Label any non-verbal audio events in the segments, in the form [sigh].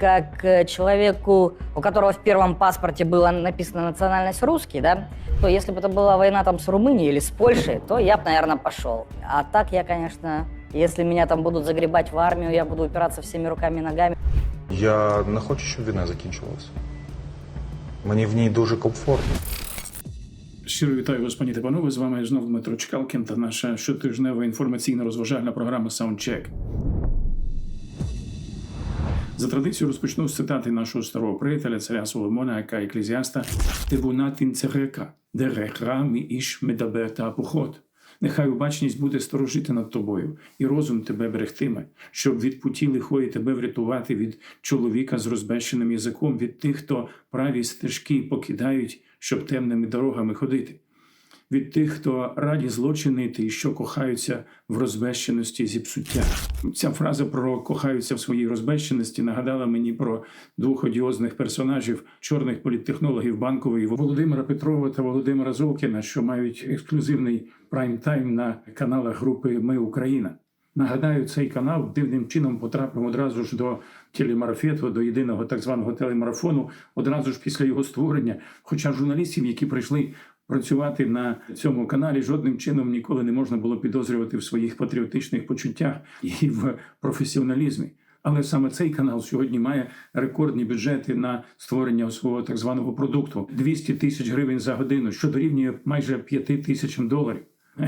как э, человеку, у которого в первом паспорте была написана национальность русский, да, то если бы это была война там с Румынией или с Польшей, то я бы, наверное, пошел. А так я, конечно, если меня там будут загребать в армию, я буду упираться всеми руками и ногами. Я не хочу, щоб війна закінчувалася. Мені в ній дуже комфортно. Щиро вітаю вас, пані та панове. З вами знову Дмитро Чкалкін та наша щотижнева інформаційно-розважальна програма Soundcheck. За традицією розпочну з цитати нашого старого приятеля, царя Соломона, яка еклезіаста Тибунатін церека, дерехра мі іш медабер та поход. Нехай убачність буде сторожити над тобою, і розум тебе берегтиме, щоб від путі лихої тебе врятувати від чоловіка з розбещеним язиком, від тих, хто праві стежки покидають, щоб темними дорогами ходити від тих, хто раді злочинити і що кохаються в розбещеності зіпсуття. Ця фраза про кохаються в своїй розбещеності нагадала мені про двох одіозних персонажів чорних політтехнологів банкової Володимира Петрова та Володимира Золкіна, що мають ексклюзивний прайм-тайм на каналах групи Ми Україна. Нагадаю, цей канал дивним чином потрапив одразу ж до телемарафету, до єдиного так званого телемарафону, одразу ж після його створення. Хоча журналістів, які прийшли працювати на цьому каналі, жодним чином ніколи не можна було підозрювати в своїх патріотичних почуттях і в професіоналізмі. Але саме цей канал сьогодні має рекордні бюджети на створення свого так званого продукту 200 тисяч гривень за годину, що дорівнює майже 5 тисячам доларів.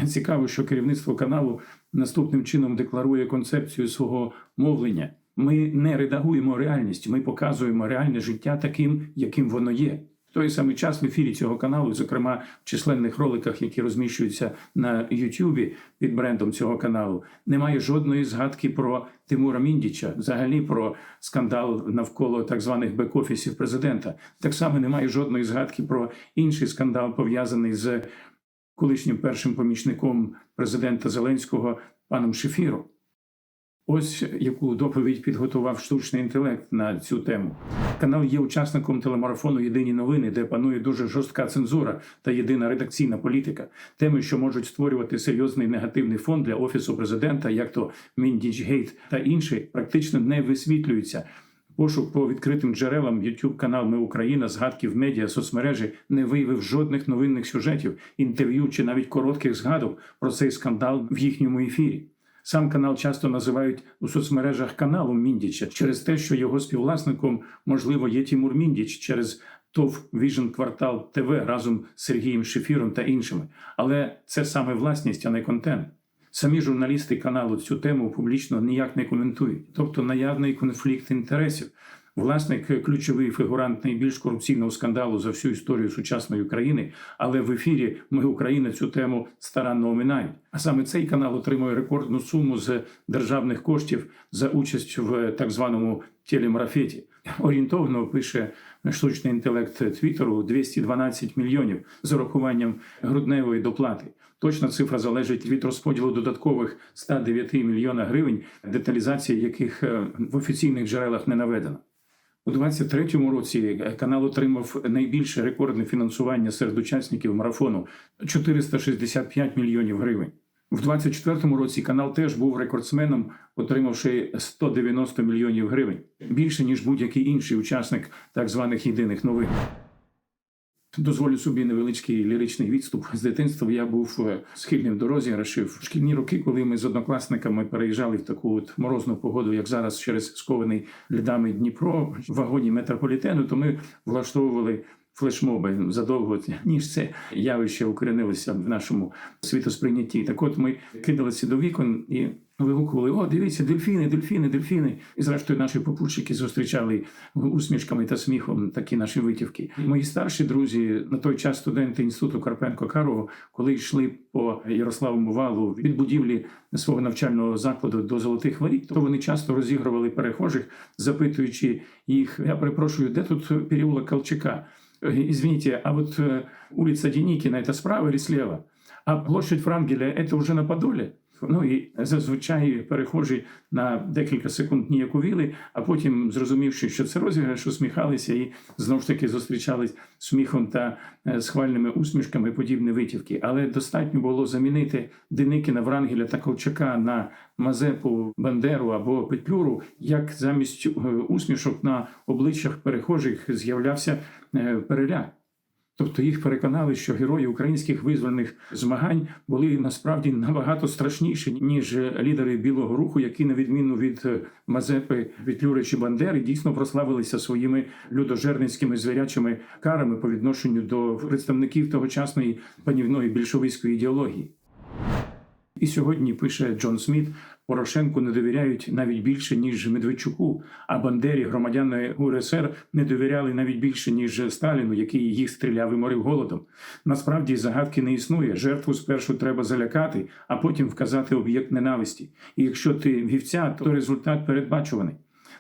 Цікаво, що керівництво каналу наступним чином декларує концепцію свого мовлення. Ми не редагуємо реальність, ми показуємо реальне життя таким, яким воно є. Той самий час в ефірі цього каналу, зокрема в численних роликах, які розміщуються на Ютубі під брендом цього каналу, немає жодної згадки про Тимура Міндіча, взагалі про скандал навколо так званих бек-офісів президента. Так само немає жодної згадки про інший скандал пов'язаний з колишнім першим помічником президента Зеленського паном Шефіром. Ось яку доповідь підготував штучний інтелект на цю тему. Канал є учасником телемарафону Єдині новини, де панує дуже жорстка цензура та єдина редакційна політика. Теми, що можуть створювати серйозний негативний фон для офісу президента, як то Міндічгейт та інші, практично не висвітлюються. Пошук по відкритим джерелам YouTube канал Ми Україна, згадки в медіа, соцмережі не виявив жодних новинних сюжетів, інтерв'ю чи навіть коротких згадок про цей скандал в їхньому ефірі. Сам канал часто називають у соцмережах каналом Міндіча через те, що його співвласником можливо є Тімур Міндіч через ТОВ Vision Квартал ТВ разом з Сергієм Шефіром та іншими. Але це саме власність, а не контент. Самі журналісти каналу цю тему публічно ніяк не коментують, тобто наявний конфлікт інтересів. Власник ключовий фігурант найбільш корупційного скандалу за всю історію сучасної України, але в ефірі Ми Україна цю тему старанно оминають. А саме цей канал отримує рекордну суму з державних коштів за участь в так званому телемарафеті. Орієнтовно пише штучний інтелект Твіттеру 212 мільйонів з урахуванням грудневої доплати. Точна цифра залежить від розподілу додаткових 109 мільйона гривень, деталізація яких е, в офіційних джерелах не наведена. У 23-му році канал отримав найбільше рекордне фінансування серед учасників марафону 465 мільйонів гривень. У 24-му році канал теж був рекордсменом, отримавши 190 мільйонів гривень більше ніж будь-який інший учасник так званих єдиних новин. Дозволю собі невеличкий ліричний відступ. З дитинства я був е, схильним до розіграшів. В шкільні роки, коли ми з однокласниками переїжджали в таку от морозну погоду, як зараз через скований льодами Дніпро в вагоні метрополітену, то ми влаштовували флешмоби задовго ніж це явище укоренилося в нашому світосприйнятті. Так, от ми кидалися до вікон і вигукували: О, дивіться, дельфіни, дельфіни, дельфіни. І зрештою наші попутчики зустрічали усмішками та сміхом такі наші витівки. Мої старші друзі на той час студенти інституту Карпенко Карого, коли йшли по Ярославому валу від будівлі свого навчального закладу до золотих воріт, то вони часто розігрували перехожих, запитуючи їх: я перепрошую, де тут переулок Колчака? Извините, а вот э, улица Деникина это справа или слева? А площадь Франгеля это уже на Подоле? Ну і зазвичай перехожі на декілька секунд ніяковіли, а потім, зрозумівши, що це розіграш, усміхалися і знову ж таки зустрічались сміхом та е, схвальними усмішками подібні витівки. Але достатньо було замінити Деникіна, Врангеля та Колчака на Мазепу, Бандеру або Петлюру, як замість е, усмішок на обличчях перехожих з'являвся е, переляк. Тобто їх переконали, що герої українських визвольних змагань були насправді набагато страшніші, ніж лідери білого руху, які, на відміну від е, Мазепи, Петлюри чи Бандери, дійсно прославилися своїми людожерницькими звірячими карами по відношенню до представників тогочасної панівної більшовицької ідеології. І сьогодні пише Джон Сміт, Порошенку не довіряють навіть більше ніж Медведчуку, а Бандері громадяни УРСР не довіряли навіть більше ніж Сталіну, який їх стріляв і морив голодом. Насправді загадки не існує. Жертву спершу треба залякати, а потім вказати об'єкт ненависті. І якщо ти вівця, то результат передбачуваний.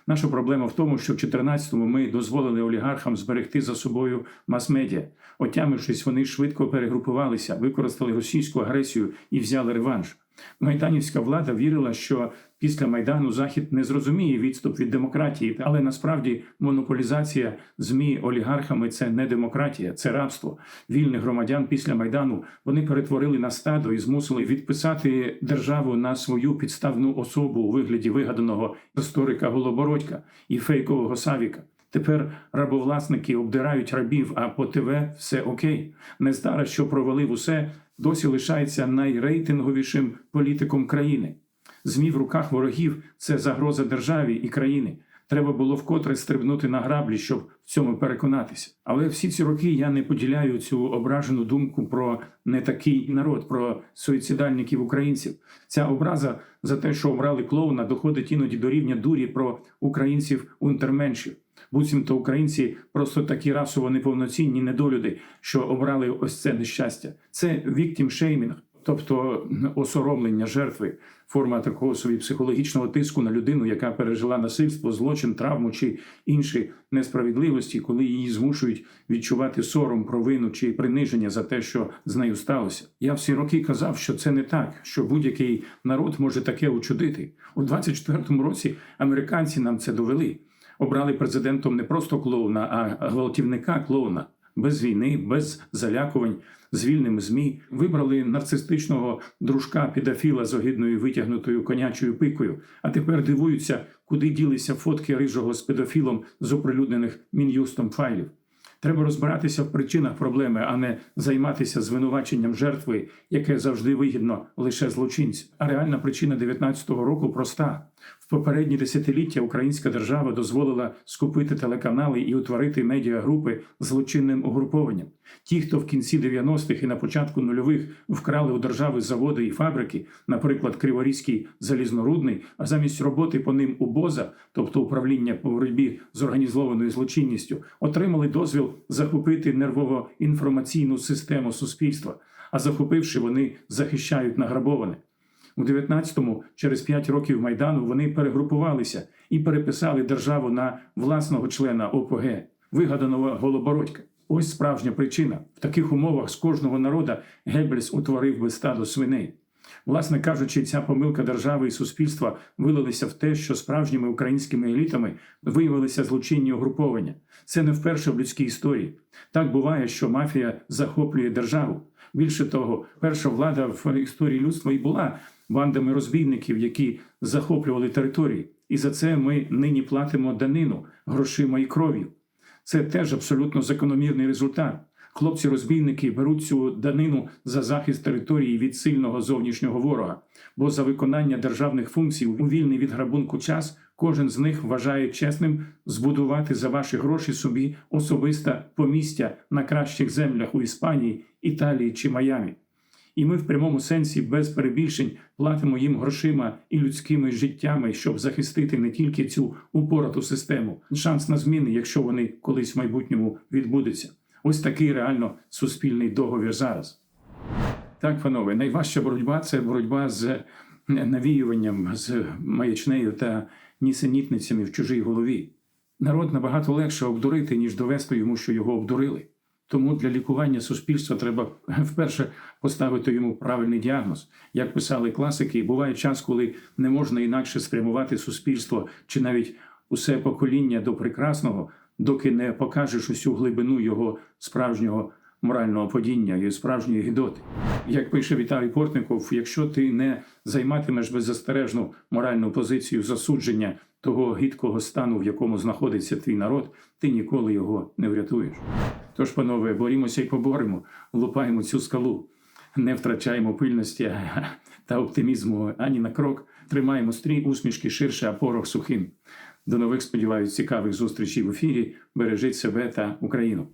Наша проблема в тому, що в 14-му ми дозволили олігархам зберегти за собою мас-медіа. Отямившись, вони швидко перегрупувалися, використали російську агресію і взяли реванш. Майданівська влада вірила, що після майдану захід не зрозуміє відступ від демократії, але насправді монополізація змі олігархами це не демократія, це рабство. Вільних громадян після майдану вони перетворили на стадо і змусили відписати державу на свою підставну особу у вигляді вигаданого історика Голобородька і фейкового Савіка. Тепер рабовласники обдирають рабів, а по ТВ все окей. Нездара, що провалив усе, досі лишається найрейтинговішим політиком країни. ЗМІ в руках ворогів це загроза державі і країни. Треба було вкотре стрибнути на граблі, щоб в цьому переконатися. Але всі ці роки я не поділяю цю ображену думку про не такий народ, про суїцидальників українців. Ця образа за те, що обрали клоуна, доходить іноді до рівня дурі про українців унтерменшів. Буцімто українці просто такі расово неповноцінні недолюди, що обрали ось це нещастя. Це віктім шеймінг, тобто осоромлення жертви, форма такого собі психологічного тиску на людину, яка пережила насильство, злочин, травму чи інші несправедливості, коли її змушують відчувати сором, провину чи приниження за те, що з нею сталося. Я всі роки казав, що це не так, що будь-який народ може таке учудити. У 24-му році американці нам це довели. Обрали президентом не просто клоуна, а гвалтівника клоуна. Без війни, без залякувань, з вільним змі вибрали нарцистичного дружка підофіла з огидною витягнутою конячою пикою. А тепер дивуються, куди ділися фотки рижого з педофілом з оприлюднених мін'юстом файлів. Треба розбиратися в причинах проблеми, а не займатися звинуваченням жертви, яке завжди вигідно лише злочинцю. А реальна причина 19-го року проста. В попередні десятиліття українська держава дозволила скупити телеканали і утворити медіагрупи злочинним угрупованням. Ті, хто в кінці 90-х і на початку нульових вкрали у держави заводи і фабрики, наприклад, Криворізький залізнорудний, а замість роботи по ним УБОЗа, тобто управління по боротьбі з організованою злочинністю, отримали дозвіл захопити нервово-інформаційну систему суспільства. А захопивши, вони захищають награбоване. У 19-му, через 5 років майдану, вони перегрупувалися і переписали державу на власного члена ОПГ, вигаданого Голобородька. Ось справжня причина. В таких умовах з кожного народа Геббельс утворив би стадо свиней. Власне кажучи, ця помилка держави і суспільства вилилася в те, що справжніми українськими елітами виявилися злочинні угруповання. Це не вперше в людській історії. Так буває, що мафія захоплює державу. Більше того, перша влада в історії людства і була бандами розбійників, які захоплювали території. І за це ми нині платимо данину грошима і кров'ю. Це теж абсолютно закономірний результат. Хлопці-розбійники беруть цю данину за захист території від сильного зовнішнього ворога, бо за виконання державних функцій у вільний від грабунку час кожен з них вважає чесним збудувати за ваші гроші собі особисте помістя на кращих землях у Іспанії, Італії чи Майамі. І ми в прямому сенсі без перебільшень платимо їм грошима і людськими життями, щоб захистити не тільки цю упорату систему, шанс на зміни, якщо вони колись в майбутньому відбудуться. Ось такий реально суспільний договір зараз. Так, панове, найважча боротьба це боротьба з навіюванням, з маячнею та нісенітницями в чужій голові. Народ набагато легше обдурити, ніж довести йому, що його обдурили. Тому для лікування суспільства треба [laughs] вперше поставити йому правильний діагноз. Як писали класики, буває час, коли не можна інакше спрямувати суспільство чи навіть усе покоління до прекрасного, доки не покажеш усю глибину його справжнього морального падіння і справжньої гідоти. Як пише Віталій Портников, якщо ти не займатимеш беззастережну моральну позицію засудження того гидкого стану, в якому знаходиться твій народ, ти ніколи його не врятуєш. Тож, панове, борімося і поборемо, лупаємо цю скалу, не втрачаємо пильності [laughs] та оптимізму ані на крок, тримаємо стрій усмішки ширше, а порох сухим. До нових сподіваюсь цікавих зустрічей в ефірі. Бережіть себе та Україну.